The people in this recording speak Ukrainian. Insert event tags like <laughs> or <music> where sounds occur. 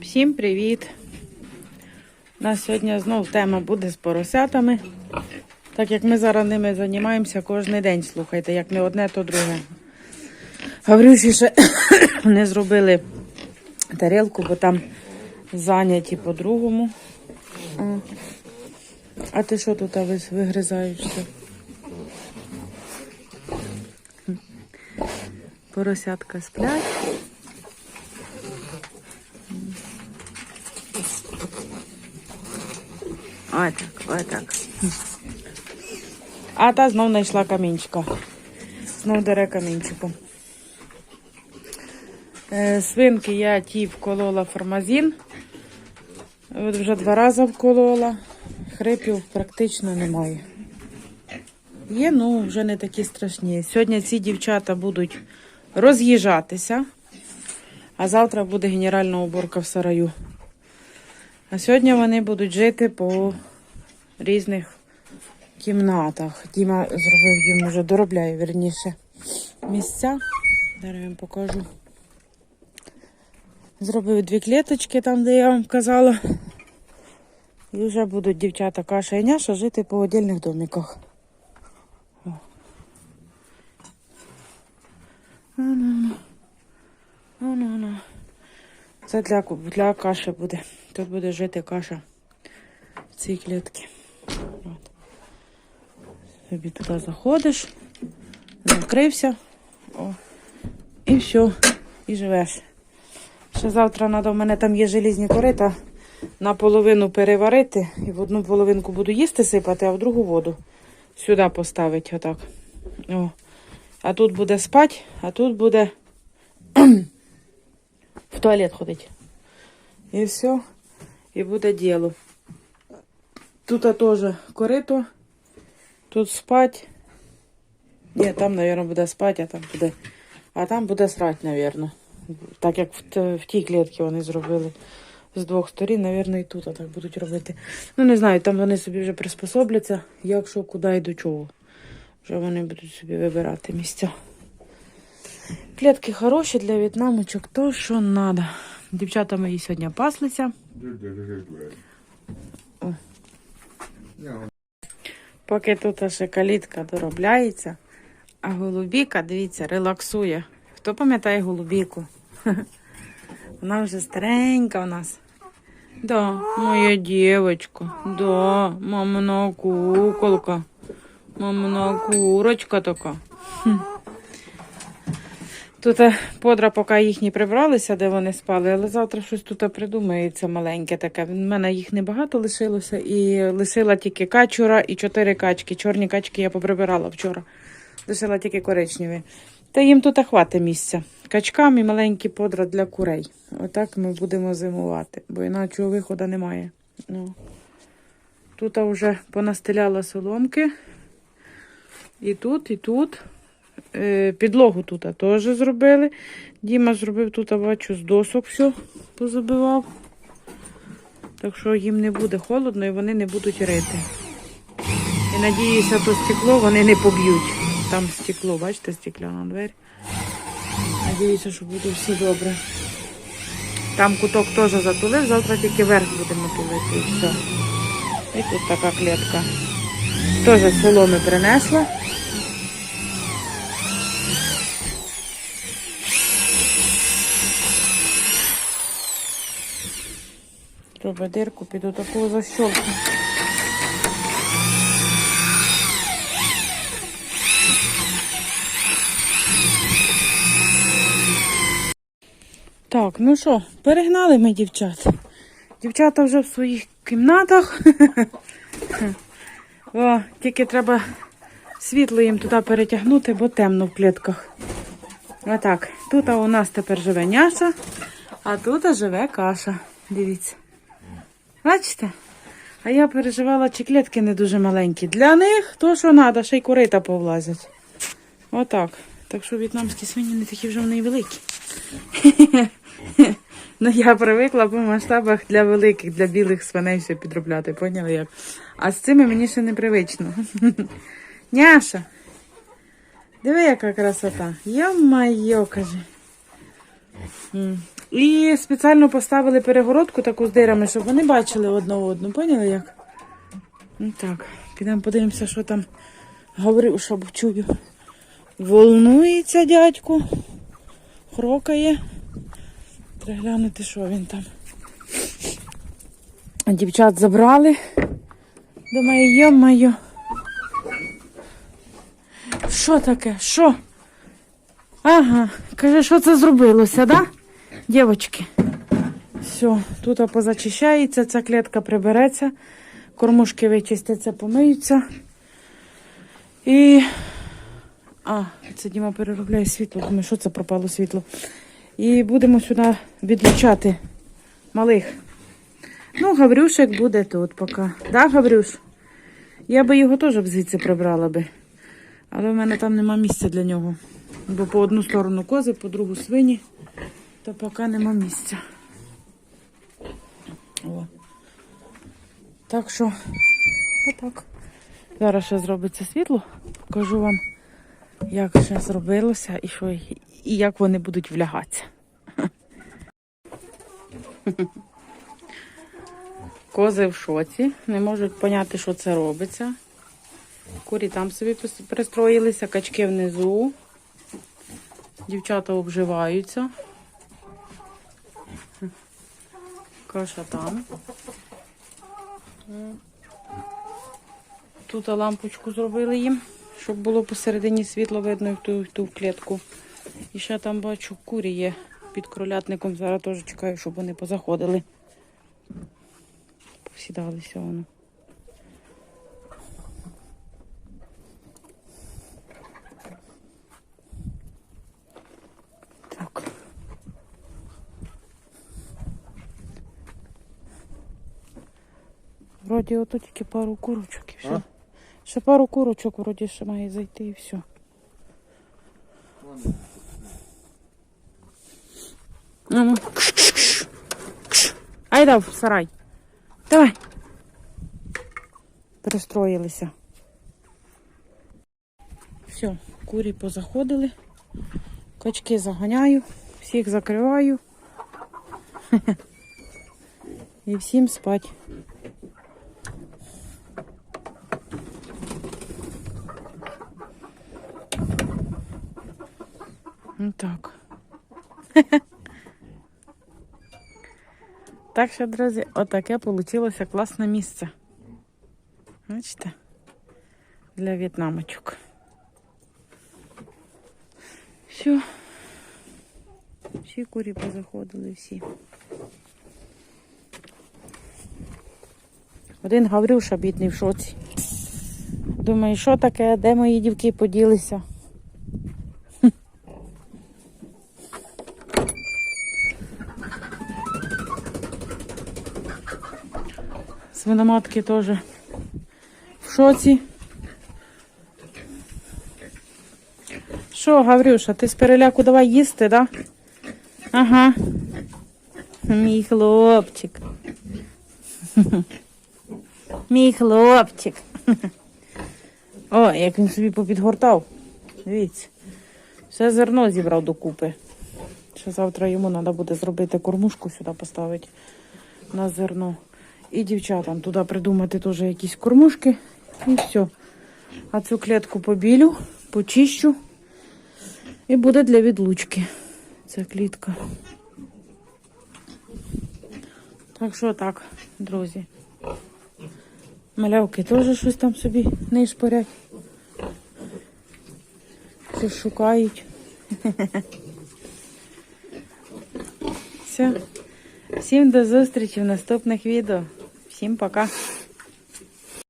Всім привіт! У нас сьогодні знов тема буде з поросятами. Так як ми зараз ними займаємося кожен день, слухайте, як не одне, то друге. Гаврюші ще <coughs> не зробили тарілку, бо там зайняті по-другому. А. Ти що тут вигризаєшся? Поросятка сплять. Ой так, ой так. А та знов знайшла камінчика. Знов дере камінчиком. Е, свинки я ті вколола формазін. От вже два рази вколола. Хрипів практично немає. Є, ну вже не такі страшні. Сьогодні ці дівчата будуть роз'їжджатися, а завтра буде генеральна уборка в сараю. А сьогодні вони будуть жити по різних кімнатах. Діма зробив їм уже доробляє верніше місця. Зараз я вам покажу. Зробив дві клеточки там, де я вам казала. І вже будуть дівчата каша і няша жити по отдільних домиках. О. Це для, для каші буде. Тут буде жити каша в цій клітці. От. Собі туди заходиш, закрився. О. І все. І живеш. Ще завтра треба, в мене там є желізні корита, наполовину переварити. І в одну половинку буду їсти сипати, а в другу воду сюди поставити. Отак. О. А тут буде спати, а тут буде <clears throat> в туалет ходити. І все. І буде діло. Тут теж корито. Тут спать. Ні, там, мабуть, буде спати, а там буде. А там буде срать, мабуть. Так як в, в тій клітці вони зробили з двох сторін, мабуть, і тут так будуть робити. Ну, не знаю, там вони собі вже приспособляться, як що, куди і до чого. Вже вони будуть собі вибирати місця. Клітки хороші для в'єтнамочок, то що треба. Дівчата мої сьогодні паслися. Поки тут ще калітка доробляється, а голубіка, дивіться, релаксує. Хто пам'ятає голубіку? <laughs> Вона вже старенька у нас. Да, моя дівчинка. Да, мамина куколка. Мамина курочка така. Тут е, подра, поки їхні прибралися, де вони спали, але завтра щось тут придумається маленьке таке. В мене їх небагато лишилося, і лишила тільки качура і чотири качки. Чорні качки я поприбирала вчора. Лишила тільки коричневі. Та їм тут хватить місця. Качкам і маленькі подра для курей. Отак ми будемо зимувати, бо іначого виходу немає. Ну. Тут вже понастеляла соломки. І тут, і тут. Е, Підлогу тут теж зробили. Діма зробив тут, бачу, з досок все позабивав. Так що їм не буде холодно і вони не будуть рити. І надіюся, то стекло вони не поб'ють. Там стекло, бачите, стекляна двері. Надіюся, що буде все добре. Там куток теж затулив, завтра тільки верх будемо тулити і все. І тут така клітка. Теж соломи принесла. Треба дирку під отаку защолку. Так, ну що, перегнали ми дівчат. Дівчата вже в своїх кімнатах. <laughs> О, тільки треба світло їм туди перетягнути, бо темно в клітках. Отак. Тут у нас тепер живе няша, а тут живе каша. Дивіться. Бачите? А я переживала, чи клітки не дуже маленькі. Для них то, що треба, ще й курита повлазять. Отак. Так що в'єтнамські свині не такі вже вони й великі. <laughs> Ну, я привикла по масштабах для великих, для білих свиней все підробляти, поняли як? А з цими мені ще непривично. <laughs> Няша, диви, яка красота. Йо-майо, каже. І спеціально поставили перегородку таку з дирами, щоб вони бачили одне одну. Поняли як? Ну так, підемо подивимося, що там говорив, що чую. Волнується дядьку. Хрокає. Треба глянути, що він там. Дівчат забрали. Думаю, йо-моє. Що таке? Що? Ага, каже, що це зробилося, да? Дівочки. Все, тут позачищається, ця клітка прибереться, кормушки вичистяться, помиються. І. А, це Діма переробляє світло. Думаю, що це пропало світло. І будемо сюди відлучати малих. Ну, Гаврюшек буде тут поки. Да, Гаврюш? Я би його теж звідси прибрала би. Але в мене там нема місця для нього. Бо по одну сторону кози, по другу свині, то поки нема місця. О. Так що, отак. Зараз ще зробиться світло. Покажу вам, як ще зробилося і що, і як вони будуть влягатися. Кози в шоці, не можуть поняти, що це робиться. Курі там собі пристроїлися, качки внизу. Дівчата обживаються. Каша там. Тут лампочку зробили їм, щоб було посередині світло видно в ту, ту клітку. І ще там бачу, курі є під кролятником. Зараз теж чекаю, щоб вони позаходили. Посідалися воно. Вроді ото тільки пару курочок і все. А? Ще пару курочок вроді ще має зайти і все. Ну, кш, кш. Айда в сарай. Давай. Пристроїлися. Все, курі позаходили. Качки заганяю, всіх закриваю. <laughs> І всім спать. Так. <laughs> Так що, друзі, отаке вийшло класне місце. Бачите? Для в'єтнамочок. Все. Всі курі позаходили, всі. Один Гаврюша бідний в шоці. Думаю, що таке, де мої дівки поділися? Свиноматки теж в шоці. Що, Гаврюша, ти з переляку давай їсти, да? Ага. Мій хлопчик. Мій хлопчик. О, як він собі попідгортав. Дивіться. Все зерно зібрав докупи. Ще завтра йому треба буде зробити кормушку сюди поставити на зерно. І дівчатам туди придумати теж якісь кормушки. І все. А цю клітку побілю, почищу. І буде для відлучки. Ця клітка. Так що так, друзі. Малявки теж щось там собі не шпорять. Щось шукають. <laughs> Все. Всім до зустрічі в наступних відео. Всім пока.